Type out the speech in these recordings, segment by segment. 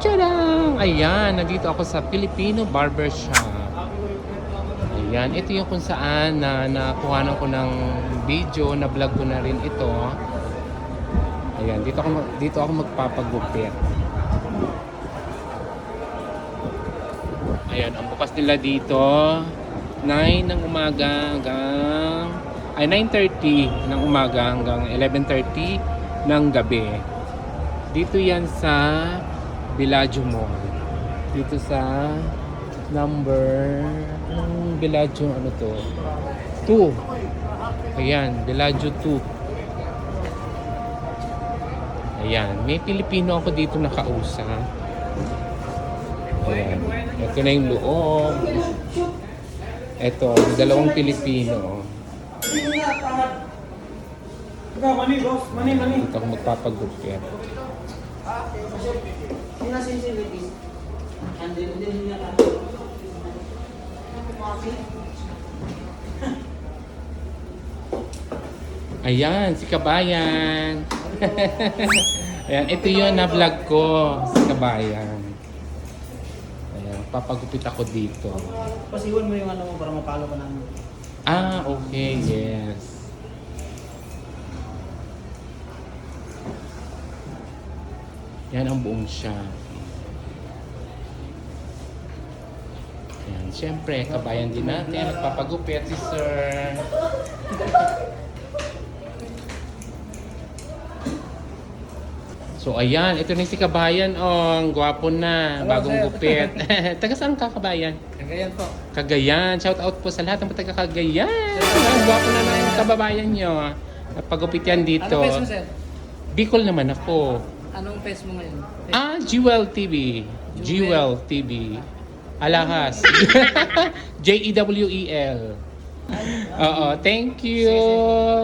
Tadang! Ayan, nandito ako sa Filipino Barbershop. Ayan, ito yung kung saan na nakuhanan ko ng video, na vlog ko na rin ito. Ayan, dito ako, dito ako magpapagupit. Ayan, ang bukas nila dito, 9 ng umaga hanggang, ay 9.30 ng umaga hanggang 11.30 ng gabi. Dito yan sa Bellagio Mall. Dito sa number, anong Bellagio ano to? 2. Ayan, Bellagio 2. Ayan, may Pilipino ako dito nakausap. Ayan. Ito na yung loob. Ito, dalawang Pilipino. Ikaw, mani, boss. Mani, mani. Dito ako magpapagupit. Ayan, si Kabayan. Ayan, ito yun na vlog ko, si Kabayan. Ayan, papagupit ako dito. Pasiwan mo yung ano mo para mapalo ka namin. Ah, okay, yes. Yan ang buong shop. Yan, syempre, kabayan din natin. Nagpapagupit si Sir. So ayan, ito na si Kabayan. Oh, ang gwapo na, Hello, bagong sir. gupit. Taga saan ka, Kabayan? Kagayan po. Cagayan. Shout out po sa lahat ng taga Cagayan. Ang gwapo na ng kababayan nyo. Napagupit yan dito. Anong pes mo, sir? Bicol naman ako. Anong pes mo ngayon? Ah, Jewel TV. Jewel TV. Alahas. J-E-W-E-L. Oo, thank you,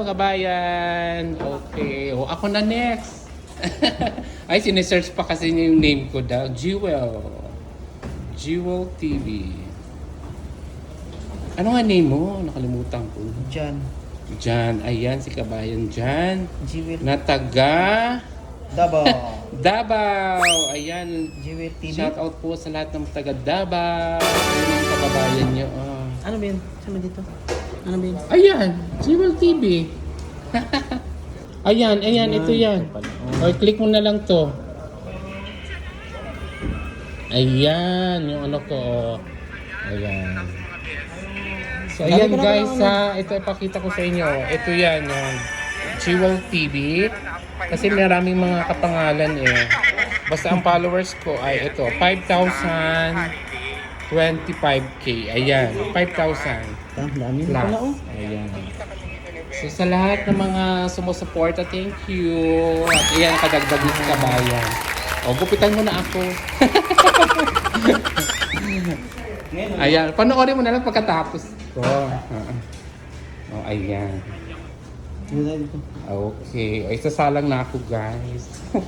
kabayan. Okay, o ako na next. Ay, sinesearch pa kasi yung name ko daw. Jewel. Jewel TV. Ano nga name mo? Nakalimutan ko. Jan. Jan. Ayan, si kabayan Jan. Jewel. Na taga Davao. Davao. Ayan, Jewel TV. Shout out po sa lahat ng taga Davao. Ayun yung kababayan nyo. Oh. Ano ba yun? Sama dito. Ano ba yun? Ayan, Jewel TV. ayan, ayan, ito yan. O, click mo na lang to. Ayan, yung ano ko. oh. Ayan. So, ayan guys, ha. Ito ipakita ko sa inyo. Ito yan, yung Jewel TV. Kasi maraming mga kapangalan eh. Basta ang followers ko ay ito, 5,025k. Ayan, 5,000 Ah, dami pala oh. Ayan. So sa lahat ng mga sumusuporta, thank you. At ayan, kadagdag sa kabayan. O, gupitan mo na ako. Ano? Ayan, panoorin mo na lang pagkatapos ko. O, ayan. Ano tayo dito? Okay. Ay, sasalang na ako, guys.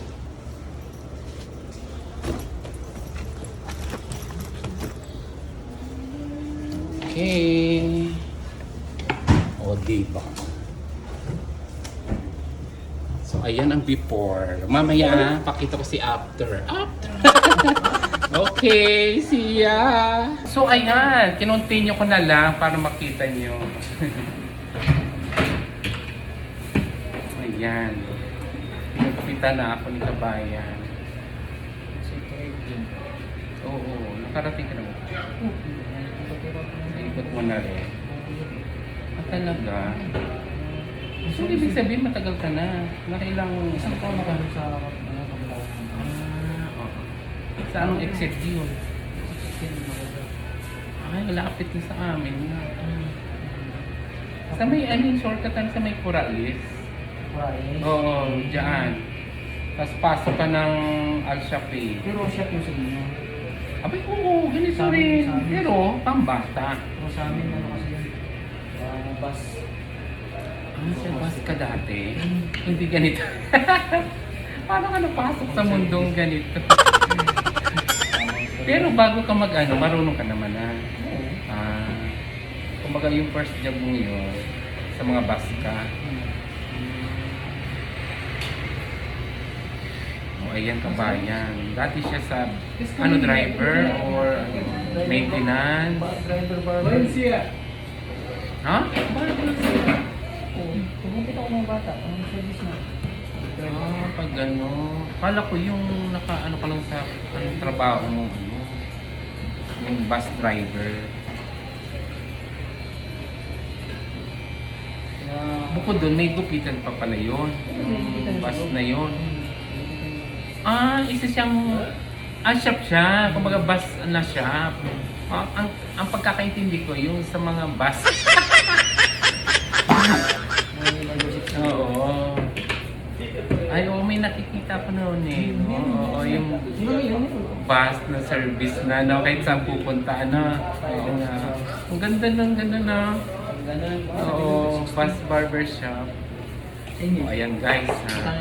okay. O, diba? So, ayan ang before. Mamaya, pakita ko si after. After! okay, siya. So, ayan. Kinontinue ko na lang para makita nyo. Ayan. Nagpita na ako ni Kabayan. Oo, nakarating ka naman. Ikot mo na rin. Ah, talaga? So, ibig sabihin matagal ka na. Nakailang... Isang taon na kami sa ano. Ah, oo. Sa anong exit yun? Ay, lapit na sa amin. Sa may, I mean, shortcut lang sa may Coralis. Right. Oo, dyan. Tapos pasok ka ng Al-Shafi. Pero siya po sa inyo. Abay, oo, ganito Sa amin, rin. sa amin. Pero, pambata. Pero sa amin, ano kasi yun? Ah, bus. Ah, sa bus ka dati? Hindi ganito. Paano ka napasok sa mundong ganito? Pero bago ka mag ano, marunong ka naman na. Oo. Ah, kumbaga yung first job mo yun, sa mga bus ka. Hmm. O, ayan kabayan. Dati siya sa ano driver or maintenance. Ba- Driver barber. Ha? Kumupit ako mga bata. Ang service na. Ah, pag ano, kala ko yung naka ano ka lang sa anong trabaho mo, ano, yung bus driver. Bukod doon, may gupitan pa pala yun. Yung bus na yun. Ah, isa siyang, ah, shop siya. Kumbaga bus na shop. Ah, ang, ang pagkakaintindi ko, yung sa mga bus. Oo. Ay, oo, may nakikita ko noon eh. no? Oo, yung bus na service na, no? Kahit saan pupunta, ano. Oo nga. Ang ganda ng ganda na. Oo, bus barber shop. Sa inyo. O, ayan guys, ha.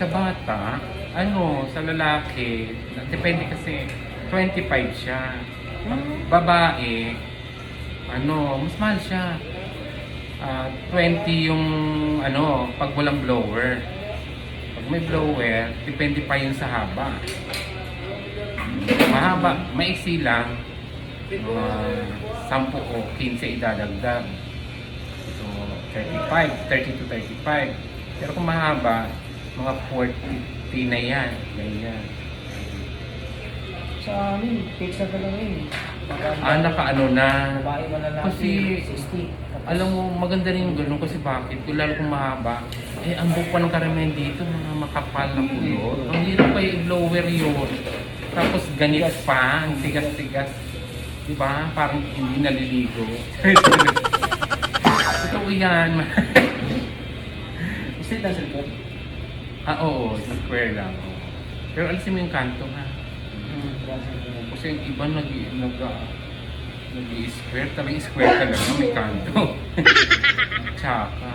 Sa bata, ano, sa lalaki, depende kasi, 25 siya. Babae, ano, mas mahal siya. Ah, 20 yung, ano, pag walang blower. Pag may blower, depende pa yun sa haba. Mahaba, maiksi lang, mga 10 o 15 idadagdag. So, 35, 30 to 35. Pero kung mahaba, mga 40 na yan. Ganyan. Sa amin, fix na talaga yun. Ah, nakaano na. Babae malalaki, Kasi, 60. Tapos, Alam mo, maganda rin yung ganun kasi bakit? Kung lalo kung mahaba, eh, ang buhok pa ng karamihan dito, mga makapal na pulot. Ang hirap pa yung blower yun. Tapos ganit pa, ang tigas-tigas. Di ba? Parang hindi naliligo. Totoo yan. ah, oo, square lang. Pero alisin mo yung kanto ha. Likod. Kasi yung iba nag nag uh, nag-square, talagang square talaga, may kanto. Tsaka.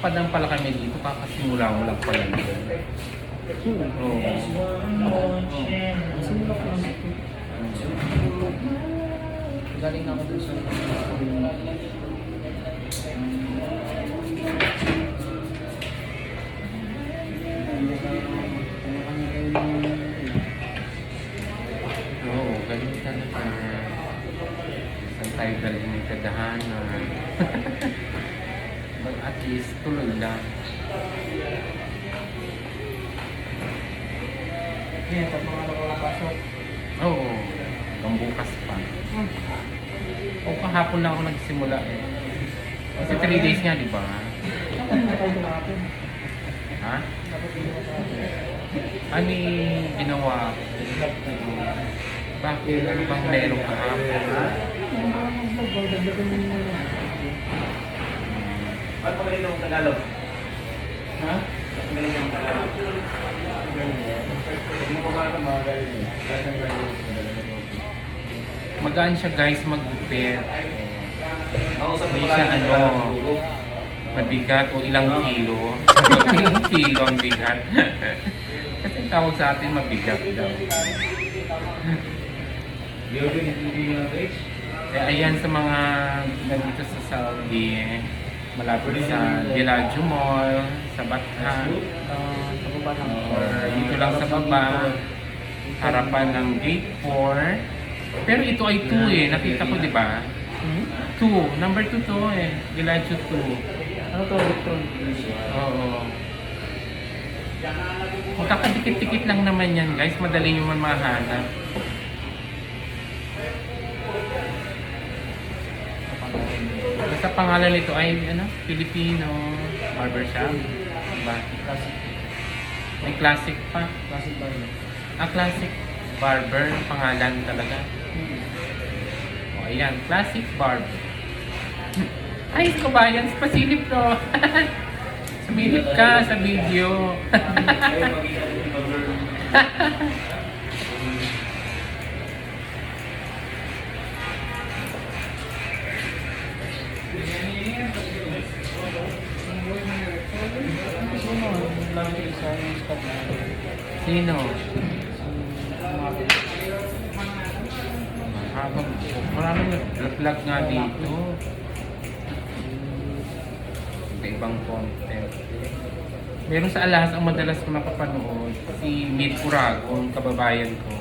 Yung napadang pala kami dito, kakasimula mo lang pala dito. Oo. Sino ko lang ito? Galing ako dun sa Oo, ganun talaga. Saan tayo galing ng kadahanan? Least, tuloy lang. Yeah, tapos mga nakakapasok. Oo, hanggang bukas pa. O kahapon lang ako nagsimula eh. Kasi 3 days nga, di ba? Ha? Ano yung ginawa ko? Bakit? Ano bang meron kahapon? Dagdagan mo yun. Ba't magaling ng Tagalog? Ha? Magaling ng Tagalog. Hindi mo ba ito mga galing eh? Kahit ang galing sa Tagalog. Magaan siya guys. Mausap Hindi ko siya ano, mabigat o ilang kilo. ilang kilo ang bigat. Kasi tawag sa atin mabigat daw. Yun hindi age. Eh, ayan sa mga nandito sa Saudi, malapit sa Villaggio Mall, sa Bathan, or dito lang sa baba, harapan ng gate 4. Pero ito ay 2 eh, nakita ko di ba? Hmm? 2, number 2 to eh, Villaggio 2. Ano to, Victor? Oo. Kung kakadikit-dikit lang naman yan guys, madali nyo man mahanap. Basta pangalan nito ay ano, Filipino barbershop. Diba? Classic. May classic pa. Classic bar yun. Ah, classic barber ang pangalan talaga. O ayan, classic barber. Ay, kabayan, pasilip to. Sumilip ka sa video. Sino? sa mga Habang maraming nag-vlog nga dito. Iba-ibang content. Meron sa Alas ang madalas ko napapanood. Si Mid Uragon, kababayan ko.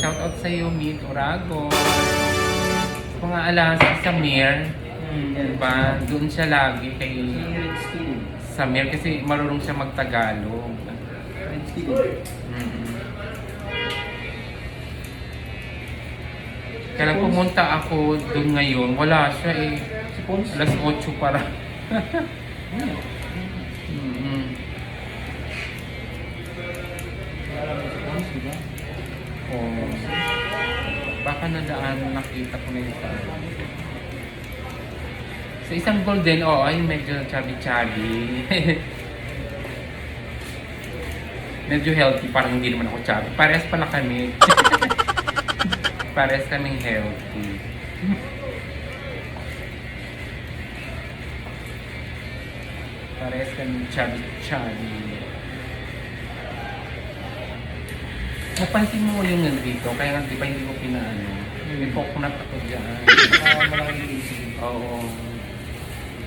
Shoutout sa iyo, Mid Uragon. Mga Alas, si Samir. Diba? Doon siya lagi kay. Samir kasi marunong siya magtagalog. Mm. Kaya lang pumunta ako doon ngayon, wala siya eh. Alas 8 para. mm ba? Oh. Baka nadaan, nakita ko na yun Sa isang golden, oo, ay medyo chubby-chubby. medyo healthy, parang hindi naman ako chubby. Parehas pala kami. Parehas kaming healthy. Parehas kaming chubby-chubby. Napansin mo yung nandito, kaya nga di ba hindi ko pinaano. May coconut ako dyan. Ah, malaking isip. Oo.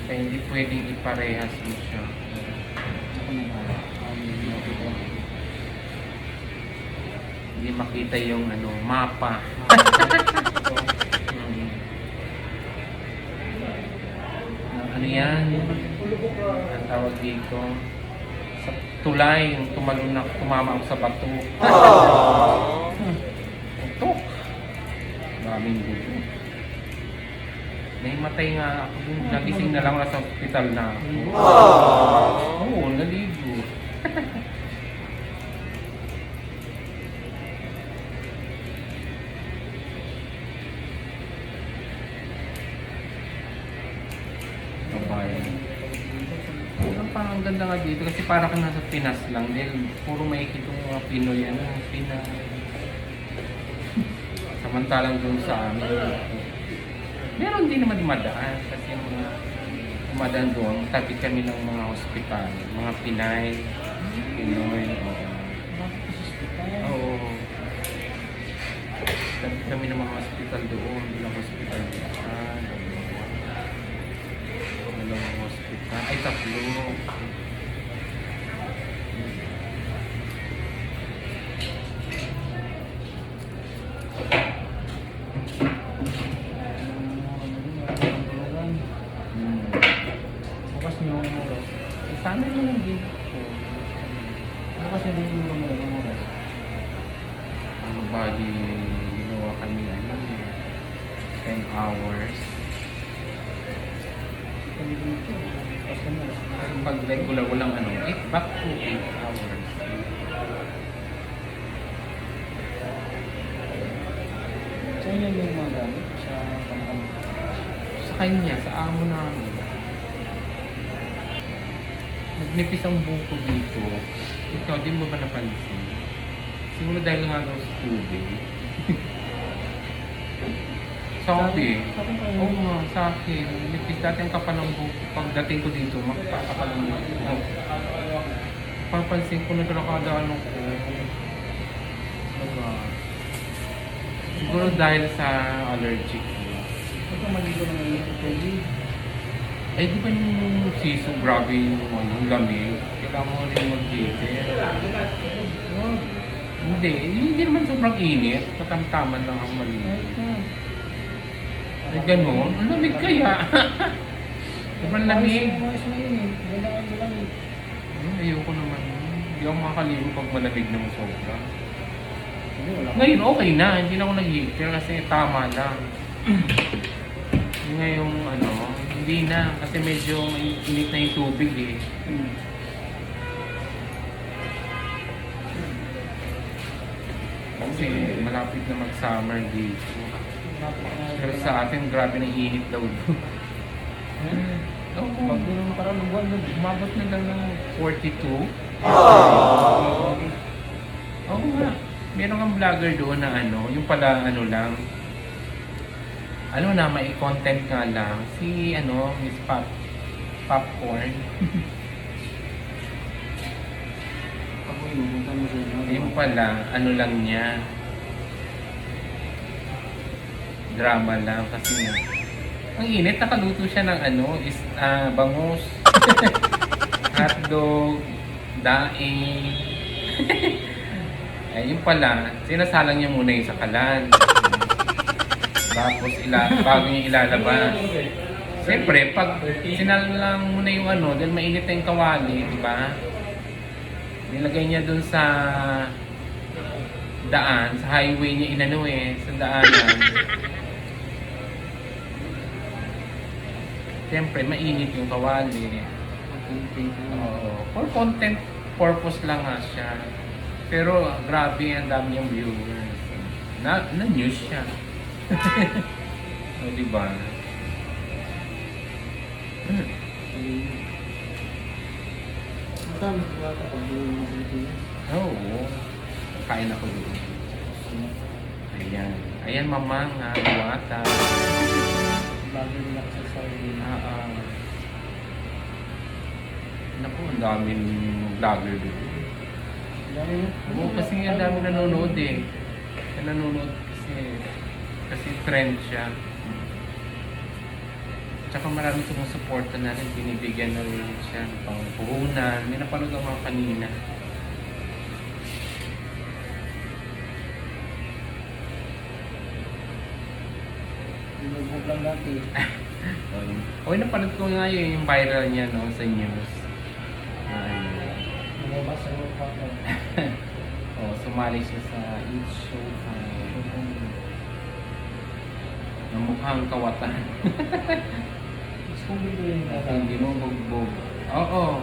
Kaya hindi pwedeng iparehas mo siya. Hindi makita yung ano, mapa. Mm. Ano yan? Ang tawag dito? Sa tulay, yung tumalunak, tumama ako sa bato. Ito. Daming gulo. Naimatay nga ako. Nagising na lang nasa hospital na ako. Oo, naligo. Babae. Parang parang ang ganda nga dito kasi parang ka nasa Pinas lang din. Puro maikit yung mga Pinoy ano, Pinas. Samantalang dun sa amin. Meron din naman madaan kasi yung mga dumadaan doon, tabi kami ng mga hospital, mga Pinay, Pinoy, oo. Oo. Tabi kami ng mga hospital doon, ilang hospital doon. Dalawang hospital. Ay, tatlo. Nagnipis ang buko dito. Ikaw, di mo ba napansin? Siguro dahil daw sa tubig. Sabi. Oo nga, sa akin. Nipis dati ang kapal ng buko. Pagdating ko dito, makakapal ng buko. Papansin ko na kada ano ko. Diba? Siguro dahil sa allergic. Ito maligo na ngayon. Eh, di ba yung season, grabe yung ano, yung lamig? Kailangan mo rin mag-heater. Oh, Hindi, hindi naman sobrang init. Katamtaman lang ang na. Ay, ganun. Ang lamig kaya. sobrang lamig. Hmm, ayoko naman. Hindi ako makakaligo pag malamig ng sobra. Ngayon, okay na. Hindi na ako nag-heater kasi tama lang. Ngayong ano, hindi na. Kasi medyo init na yung tubig eh. Hmm. Kasi malapit na mag-summer dito. Pero sa atin, grabe na init daw doon. Hmm. Oo, Pag doon nakaraan ng buwan doon. umabot na lang ng 42. Oo nga. Meron kang vlogger doon na ano, yung pala ano lang, ano na, may content nga lang. Si ano, Miss Pop, Popcorn. Yung pala, ano lang niya. Drama lang kasi nga. Ang init, nakaluto siya ng ano, is ah, bangus. Hotdog, daing. yung pala, sinasalang niya muna yung sakalan. Tapos ila, bago niya ilalabas. Siyempre, pag sinalang mo na yung ano, dahil mainit na yung kawali, di ba? Nilagay niya dun sa daan, sa highway niya inano eh, sa daanan. Siyempre, mainit yung kawali. Oo. For content purpose lang nga siya. Pero grabe, ang dami yung viewers. Na, na-news siya. O, diba? Hmm. Ang dami ko bata pag buhay mo. Oo. Kain ako doon. Ayan. Ayan, mamang ha, buwata. Bago nila sa Saudi. Ah, ah. Naku, ang daming vlogger doon. Oo, kasi ang dami nanonood eh. Nanonood kasi, kasi trend siya. Tsaka marami sumusuporta na rin, binibigyan na rin siya ng pang puhunan. May napanood ako mga kanina. Binubog lang dati. Oy, napanood ko nga yun, yung viral niya no, sa news. Ay, Lumabas World Cup na. oh, sumali siya sa Eat Showtime. Na mukhang kawatan. Hindi mo bugbog. Oo.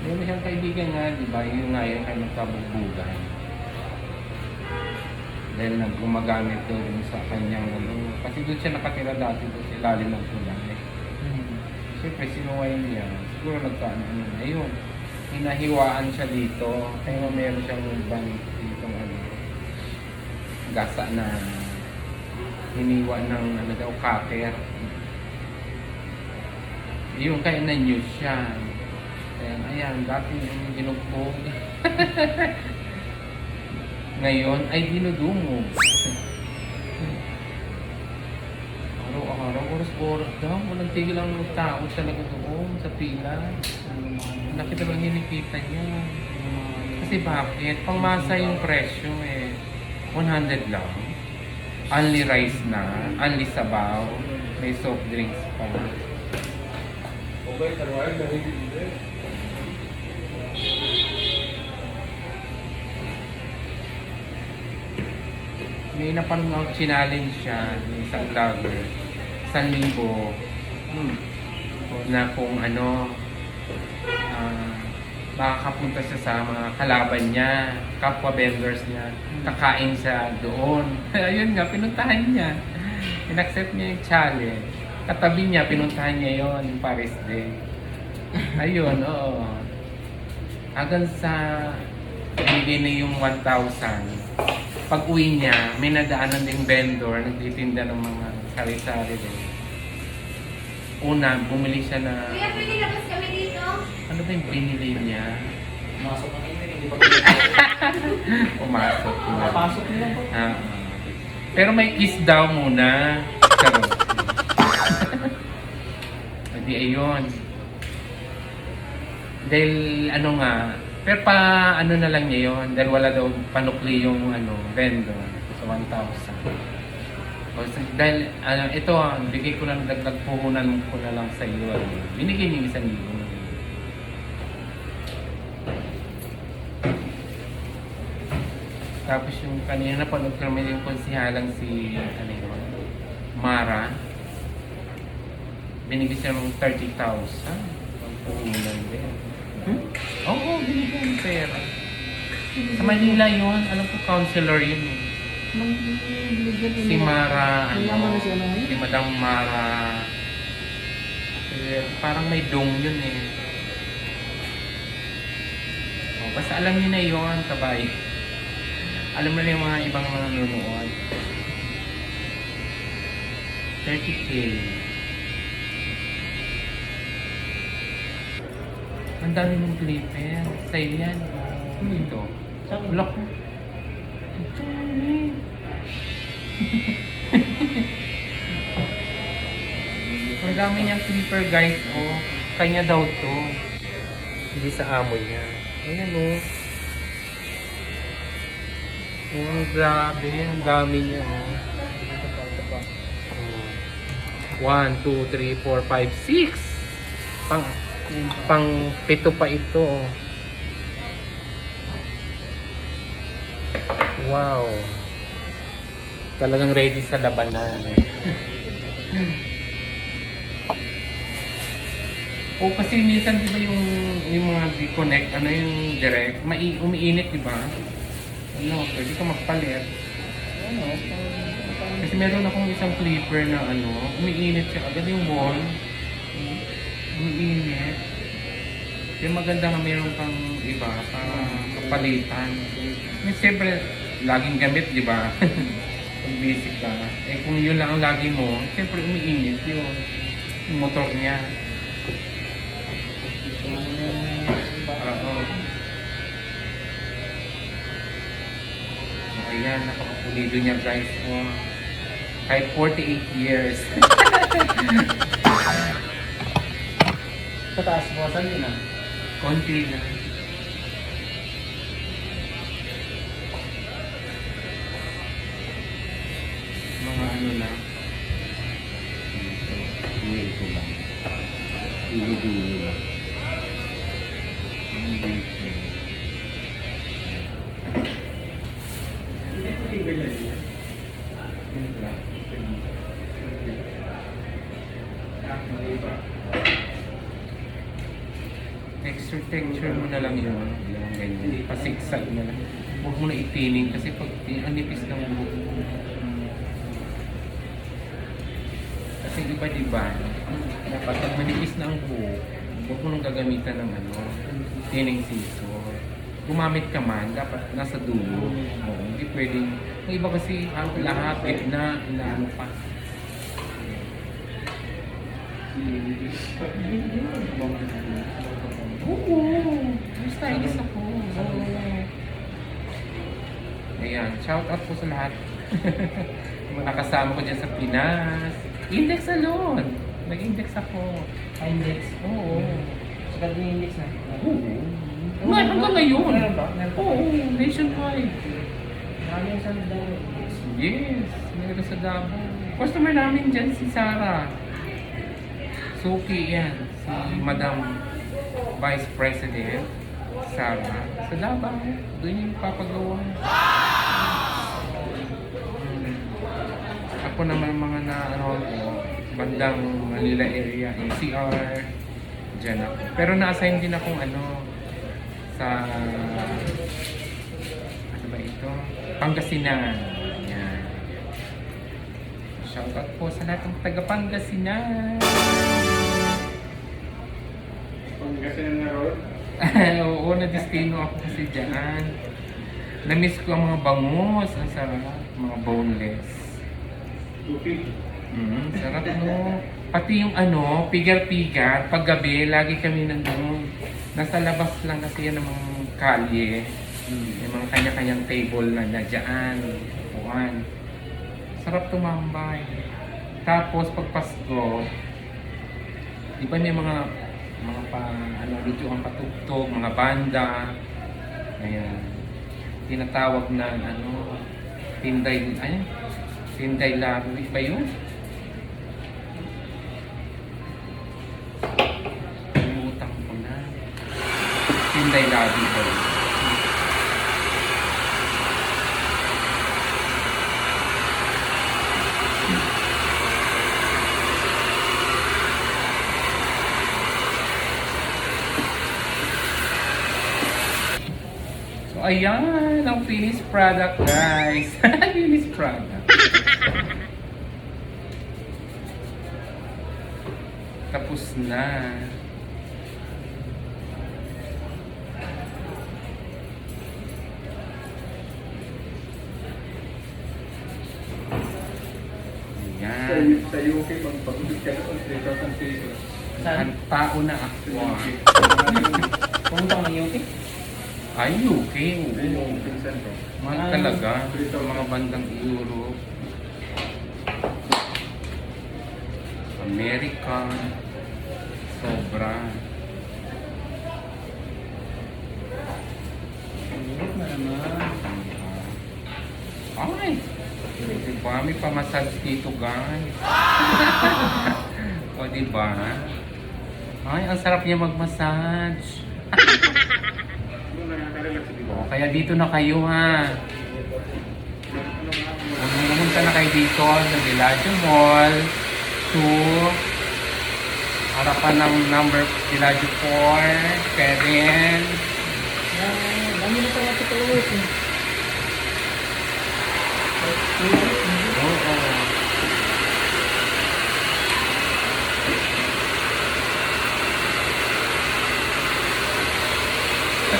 Meron siyang kaibigan nga, di ba? Yun nga yung kanyang kabugbugan. Dahil nag gumagamit dun sa kanyang ano. Kasi doon siya nakatira dati doon sa ilalim ng tulay. Hmm. Siyempre, sinuway niya. Siguro nagkaano ano na yun. Hinahiwaan siya dito. Kaya meron siyang bang dito ano. Gasa na hiniwa ng ano daw, cutter. Yun, kaya na-news siya. Kaya, ayan, dati yung ginugbog. Ngayon, ay dinudumog. Araw-araw, oras-oras daw. Walang tigil ang tao talaga doon sa pila. Laki talagang hinikita niya. Kasi bakit? Pangmasa yung presyo eh. 100 lang. Only rice na. Only sabaw. May soft drinks pa. Okay, dito. May napanood ako challenge siya ng isang vlogger. San libo Hmm. na kung ano ah, makakapunta siya sa mga kalaban niya, kapwa vendors niya, kakain siya doon. Ayun nga, pinuntahan niya. In-accept niya yung challenge. Katabi niya, pinuntahan niya yon yung Paris Day. Ayun, oo. Hanggang sa binigay na yung 1,000. Pag uwi niya, may nadaanan ding vendor, nagtitinda ng mga sari-sari din. Una, bumili siya na... Kuya, pwede labas kami ba yung binili niya? Masok na kayo. Hindi pa Pumasok na. Papasok nila po. Ah, pero may kiss daw muna. Charot. Hindi, ayun. Dahil ano nga, pero pa ano na lang niya yun, dahil wala daw panukli yung ano, vendor sa 1,000. O, dahil ano, ito, ah, bigay ko lang dagdag puhunan ko na lang sa iyo. Ano, binigay niya isang libo. Tapos yung kanina napanood ko naman yung konsihalang si ano yun, Mara. Binigyan siya ng 30,000. Ang puhunan din. Hmm? Oo, oh, binigyan ng pera. Sa Manila yun, alam ko counselor yun. eh. Si Mara, ano, si Madam Mara. Eh, parang may dong yun eh. Oh, basta alam niyo na yun, kabay. Alam na rin yung mga ibang mga nanonood. 30k. Ang dami mong clipper. Sa'yo yan. oh. Dito. Saan? Wala ko. Ang dami. Ang dami niyang clipper guys. Oh, kanya daw to. Hindi sa amo niya. Ayan oh. Oh, grabe. Ang dami niya oh. Ito pa, ito pa. Oh. 1, 2, 3, 4, 5, 6. Pang, pang pito pa ito. oh. Wow. Talagang ready sa labanan. o kasi minsan di ba yung yung mga disconnect, ano yung direct, mai umiinit di ba? Ano, pwede ka magpalit. Ano? Kasi meron akong isang clipper na ano, umiinit siya agad yung wall. Umiinit. Yung maganda nga meron kang iba, pang kapalitan. May siyempre, laging gamit, di ba? Pag basic ka. Eh kung yun lang ang lagi mo, siyempre umiinit yun. Yung motor niya. Ayan, napakapulido niya guys. Oh. Kahit 48 years. Sa taas mo, saan yun ah? Konti na. Mga ano na. Duwi ko lang. Duwi-duwi lang. Ang dito. Texture, mo na lang yun. Yung ganyan. Pasigsag na lang. Huwag mo na itining kasi pag ti- ang nipis ng buhok mo. Kasi iba diba, dapat pag manipis na ang buhok, huwag mo nang gagamitan ng ano, tining scissor. Gumamit ka man, dapat nasa dulo. Oo, hindi pwedeng, ang iba kasi ang lahat, gitna, inaano pa. Oo, may stylist ako. Oo. Ayan, shout out po sa lahat. Mga kasama ko dyan sa Pinas. Index Salon. Nag-index ako. Ah, index. Oo. Sakat yung index na. Oo. Nga, hanggang ngayon. Meron ba? Meron pa? Oo, nationwide. Marami yung sa index. Yes, meron sa Davao. Customer namin dyan si Sarah. Suki yan. Si Madam Vice President Sarah. Sa Davao. Doon yung papagawa. Hmm. Ako naman mga na ano ko, bandang Manila area, ACR, dyan ako. Pero na-assign din akong ano, sa ano ba ito? Pangasinan. Yan. Shoutout po sa lahat ng taga Pangasinan. Pangasinan na road. Oo, na-destino ako kasi dyan. Na-miss ko ang mga bangus. Ang sarap. Mga boneless. Tupig. Mm, sarap no. Pati yung ano, pigar-pigar, paggabi, lagi kami nandun. Nasa labas lang kasi yan ng mga kalye. May mga kanya-kanyang table na na dyan. Upuan. Sarap tumambay. Tapos pag Pasko, di ba may mga mga pa, ano, lutuang patugtog, mga banda. Ayan. Tinatawag na ano, Tinday, ano, Tinday Labi ba yun? Kalimutan ko na. Tinday Labi ba yun? So, ayan ang finished product, guys. finished product. Tapos na. Ayan. sa UK, magpagupit ka na 3,000 pesos. Ang tao na ako. ah. Pumunta ka ng UK? Ay, UK. Pinsan ko. Mahal talaga. Dito mga bandang Europe. American. Sobra. Hirap na naman. Ay! Diba? May pamasage dito, guys. o, diba? Ay, ang sarap niya mag-massage. Ano na, nakarelax dito. O, kaya dito na kayo, ha. Pumunta na kayo dito sa Villaggio Mall to harapan ng number Villaggio 4, 7, Dami na pala ito ulit eh. Oo. Sa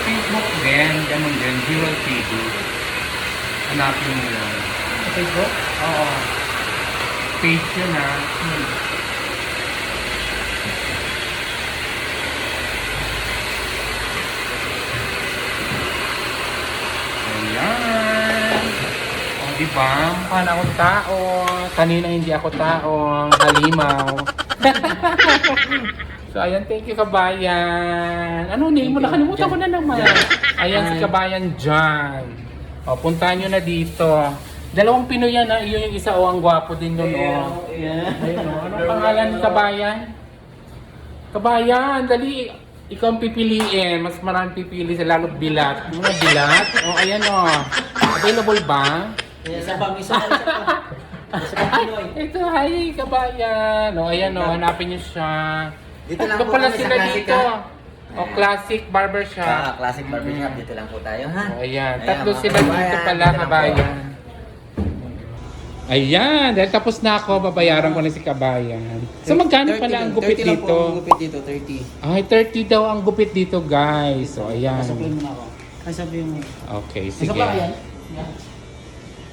Din, ganun din, Jewel TV. Hanapin mo yun. Sa Facebook? Oo. Page yun ha. Ayan. O, di ba? Paano akong tao? Kanina hindi ako tao. Halimaw. so, ayan. Thank you, kabayan. Ano name mo? Nakalimutan ko na naman. Ayan, si kabayan John. O, puntahan nyo na dito. Dalawang Pinoy yan, ha? Iyon yung isa, o, ang gwapo din yun, o. Ayun, o. Anong pangalan ng kabayan? Kabayan, dali. Ikaw ang pipiliin. Mas marami pipili sa lalo bilat. Mga bilat? O, ayan, o. Available ba? Isa pa, isa Pinoy. Ito, hi, kabayan. O, ayan, o. Hanapin niyo siya. Dito lang po pala kami sa sila dito. O, classic barbershop. Ah, classic barbershop. Dito lang po tayo, ha? O, ayan. Ayan, Tatlo mga sila dito kabayan. pala, Dito lang po. kabayan. Ayan, dahil tapos na ako, babayaran ko na si kabayan. So, magkano 30 pala ang lang. gupit 30 lang po dito? ang gupit dito, 30. Ay, 30 daw ang gupit dito, guys. So, ayan. Sabihin mo na ako. Ay, sabihin mo. Okay, sige. pa yan? Yan.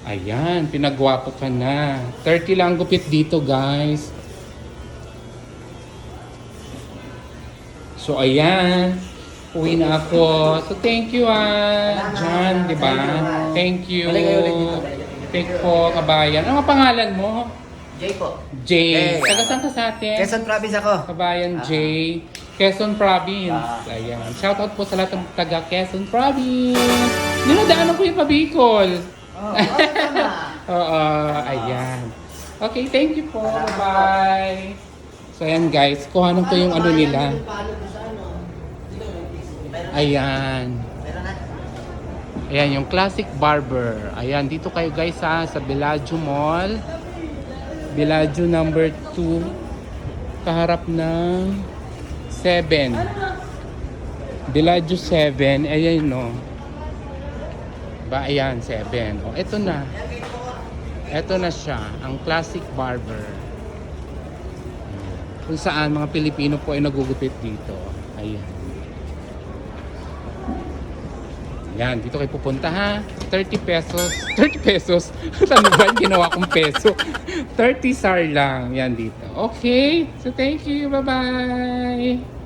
Ayan, pinagwapo ka na. 30 lang ang gupit dito, guys. So, ayan. Uwi na ako. So, thank you, ah, John, di ba? Thank you. Thank po, kabayan. Ano ang pangalan mo? Jay po. Jay. Taga saan ka sa atin? Quezon Province ako. Kabayan Ah. Jay, Quezon Province. Ah. Ayan. Shoutout po sa lahat ng taga Quezon Province. Dinadaanan ko yung pabikol. Oh, oh. Oo, ayan. Okay, thank you po. Bye. So ayan guys, kuhanan ko yung ano nila. Ayan. Ayan, yung classic barber. Ayan, dito kayo guys ha, sa Bellagio Mall. Bellagio number 2. Kaharap ng 7. Bellagio 7. Ayan no. Ba, ayan, 7. O, eto na. Eto na siya, ang classic barber. Kung saan mga Pilipino po ay nagugupit dito. Ayan. Yan, dito kayo pupunta ha. 30 pesos. 30 pesos? ano ba ginawa kong peso? 30 sar lang. Yan dito. Okay. So thank you. Bye-bye.